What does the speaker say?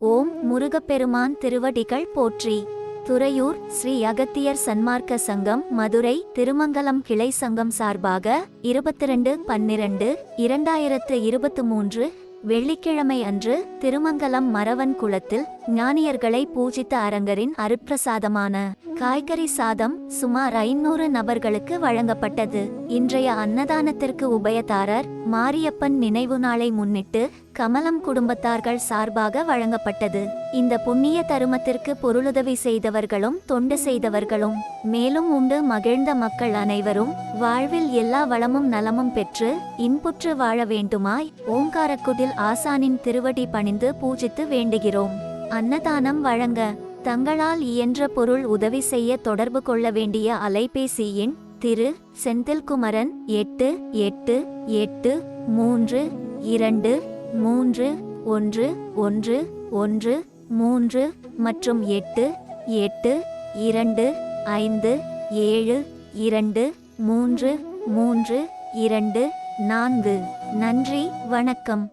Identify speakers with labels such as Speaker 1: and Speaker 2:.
Speaker 1: ஓம் முருகப்பெருமான் திருவடிகள் போற்றி. துறையூர் ஸ்ரீ அகத்தியர் சன்மார்க்க சங்கம் மதுரை திருமங்கலம் கிளை சங்கம் சார்பாக இருபத்தி ரெண்டு பன்னிரண்டு இரண்டாயிரத்து இருபத்து மூன்று வெள்ளிக்கிழமை அன்று திருமங்கலம் மரவன் குளத்தில் ஞானியர்களை பூஜித்த அரங்கரின் அருட்பிரசாதமான காய்கறி சாதம் சுமார் ஐநூறு நபர்களுக்கு வழங்கப்பட்டது. இன்றைய அன்னதானத்திற்கு உபயதாரர் மாரியப்பன் நினைவு நாளை முன்னிட்டு கமலம் குடும்பத்தார்கள் சார்பாக வழங்கப்பட்டது. இந்த புண்ணிய தருமத்திற்கு பொருளுதவி செய்தவர்களும் தொண்டு செய்தவர்களும் மேலும் உண்டு மகிழ்ந்த மக்கள் அனைவரும் வாழ்வில் எல்லா வளமும் நலமும் பெற்று இன்புற்று வாழ வேண்டுமாய் ஓங்காரக்குடில் ஆசானின் திருவடி பணிந்து பூஜித்து வேண்டுகிறோம். அன்னதானம் வழங்க தங்களால் இயன்ற பொருள் உதவி செய்ய தொடர்பு கொள்ள வேண்டிய அலைபேசி எண் திரு செந்தில்குமரன் எட்டு எட்டு எட்டு மூன்று இரண்டு மூன்று ஒன்று ஒன்று ஒன்று மூன்று மற்றும் எட்டு எட்டு இரண்டு ஐந்து ஏழு இரண்டு மூன்று மூன்று இரண்டு நான்கு. நன்றி வணக்கம்.